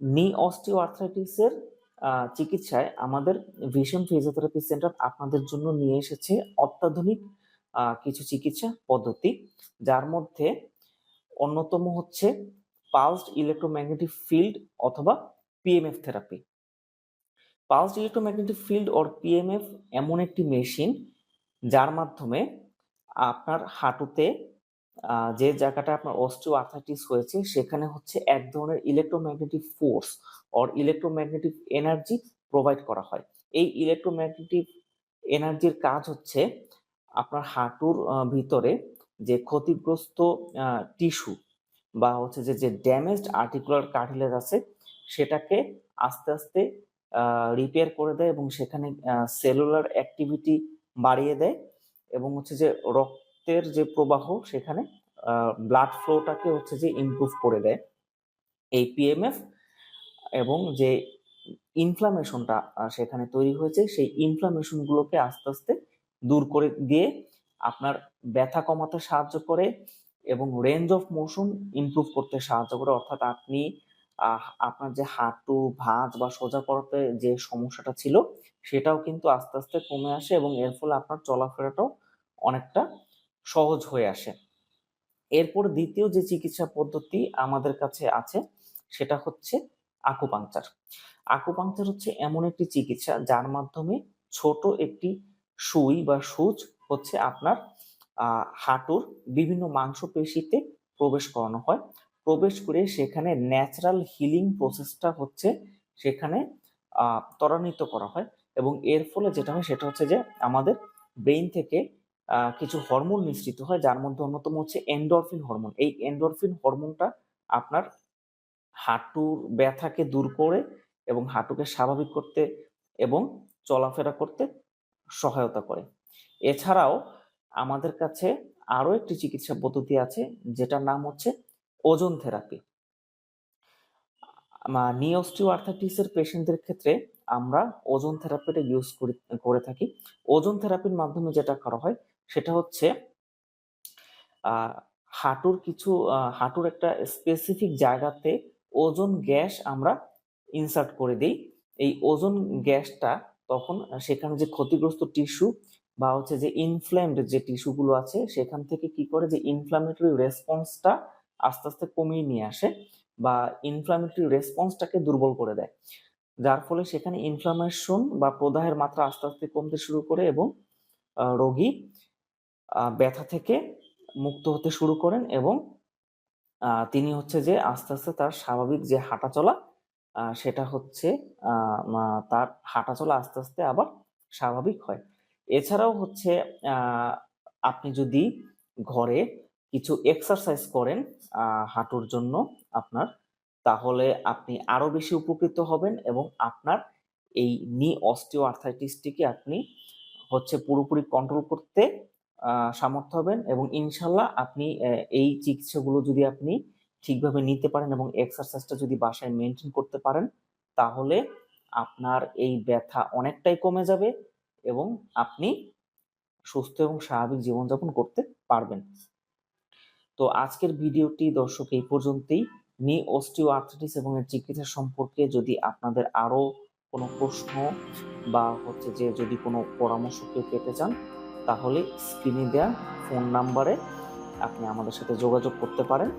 নি অস্টিও আর্থ্রাইটিসের চিকিৎসায় আমাদের ভিশন ফিজিওথেরাপি সেন্টার আপনাদের জন্য নিয়ে এসেছে অত্যাধুনিক কিছু চিকিৎসা পদ্ধতি। যার মধ্যে অন্যতম হচ্ছে পালসড ইলেকট্রোম্যাগনেটিক ফিল্ড অথবা PMF therapy pulsed electromagnetic field or PMF এমন একটি মেশিন যার মাধ্যমে আপনার হাঁটুতে যে জায়গাটা আপনার অস্টিও আর্থাইটিস হয়েছে, সেখানে হচ্ছে এক ধরনের electromagnetic force or electromagnetic energy provide করা হয়। এই ইলেকট্রোম্যাগনেটিক এনার্জির কাজ হচ্ছে আপনার হাঁটুর ভিতরে যে ক্ষতিগ্রস্ত টিস্যু বা হচ্ছে যে যে ড্যামেজড আর্টিকুলার কার্টিলেজ আছে, সেটাকে আস্তে আস্তে রিপেয়ার করে দেয় এবং সেখানে সেলুলার অ্যাক্টিভিটি বাড়িয়ে দেয় এবং হচ্ছে যে রক্তের যে প্রবাহ সেখানে ব্লাড ফ্লোটাকে হচ্ছে যে ইমপ্রুভ করে দেয়। এই পিএমএফ এবং যে ইনফ্লামেশনটা সেখানে তৈরি হয়েছে, সেই ইনফ্লামেশনগুলোকে আস্তে আস্তে দূর করে দিয়ে আপনার ব্যথা কমাতে সাহায্য করে এবং রেঞ্জ অফ মোশন ইমপ্রুভ করতে সাহায্য করে। অর্থাৎ আপনি আপনার যে হাঁটু, ভাঁজ বা সোজা করাতে যে সমস্যাটা ছিল, সেটাও কিন্তু আস্তে আস্তে কমে আসে এবং এর ফলে আপনার চলাফেরাটাও অনেকটা সহজ হয়ে আসে। এরপর দ্বিতীয় যে চিকিৎসা পদ্ধতি আমাদের কাছে আছে, সেটা হচ্ছে আকুপাংচার আকুপাংচার হচ্ছে এমন একটি চিকিৎসা যার মাধ্যমে ছোট একটি সুই বা সুচ হচ্ছে আপনার হাঁটুর বিভিন্ন মাংসপেশিতে প্রবেশ করানো হয়। প্রবেশ করে সেখানে ন্যাচারাল হিলিং প্রসেসটা হচ্ছে সেখানে ত্বরান্বিত করা হয় এবং এর ফলে যেটা হয় সেটা হচ্ছে যে আমাদের ব্রেইন থেকে কিছু হরমোন নিঃসৃত হয়, যার মধ্যে অন্যতম হচ্ছে এন্ডরফিন হরমোন এই এন্ডরফিন হরমোনটা আপনার হাঁটুর ব্যথাকে দূর করে এবং হাঁটুকে স্বাভাবিক করতে এবং চলাফেরা করতে সহায়তা করে। এছাড়াও আমাদের কাছে আরও একটি চিকিৎসা পদ্ধতি আছে, যেটার নাম হচ্ছে ওজন থেরাপি। নিওস্টিও আর্থাইটিসের পেশেন্টদের ক্ষেত্রে আমরা ওজন থেরাপিটা ইউজ করে থাকি। ওজন থেরাপির মাধ্যমে যেটা করা হয় সেটা হচ্ছে হাঁটুর কিছু হাঁটুর একটা স্পেসিফিক জায়গাতে ওজন গ্যাস আমরা ইনসার্ট করে দিই। এই ওজন গ্যাসটা তখন সেখানে যে ক্ষতিগ্রস্ত টিস্যু বা হচ্ছে যে ইনফ্লেমড যে টিস্যুগুলো আছে, সেখান থেকে কি করে যে ইনফ্লামেটরি রেসপন্সটা আস্তে আস্তে কমিয়ে নিয়ে আসে বা ইনফ্লামেটরি রেসপন্সটাকে দুর্বল করে দেয়। যার ফলে সেখানে ইনফ্লামেশন বা প্রদাহের মাত্রা আস্তে আস্তে কমতে শুরু করে এবং রোগী ব্যথা থেকে মুক্ত হতে শুরু করেন এবং তিনি হচ্ছে যে আস্তে আস্তে তার স্বাভাবিক যে হাঁটা চলা সেটা হচ্ছে তার হাঁটা চলা আস্তে আস্তে আবার স্বাভাবিক হয়। এছাড়াও হচ্ছে আপনি যদি ঘরে কিছু এক্সারসাইজ করেন হাঁটুর জন্য আপনার, তাহলে আপনি আরও বেশি উপকৃত হবেন এবং আপনার এই নি অস্টিও আর্থাইটিসটিকে আপনি হচ্ছে পুরোপুরি কন্ট্রোল করতে সামর্থ্য হবেন এবং ইনশাল্লাহ আপনি এই চিকিৎসাগুলো যদি আপনি ঠিকভাবে নিতে পারেন এবং এক্সারসাইজটা যদি বাসায় মেনটেন করতে পারেন, তাহলে আপনার এই ব্যথা অনেকটাই কমে যাবে এবং আপনি সুস্থ এবং স্বাভাবিক জীবনযাপন করতে পারবেন। তো আজকের ভিডিওটি দর্শক এই পর্যন্তই। নি অস্টিও আর্থ্রাইটিস এবং এর চিকিৎসা সম্পর্কে যদি আপনাদের আরও কোনো প্রশ্ন বা হচ্ছে যে যদি কোনো পরামর্শ কেউ পেতে চান তাহলে স্ক্রিনে দেওয়া ফোন নাম্বারে আপনি আমাদের সাথে যোগাযোগ করতে পারেন।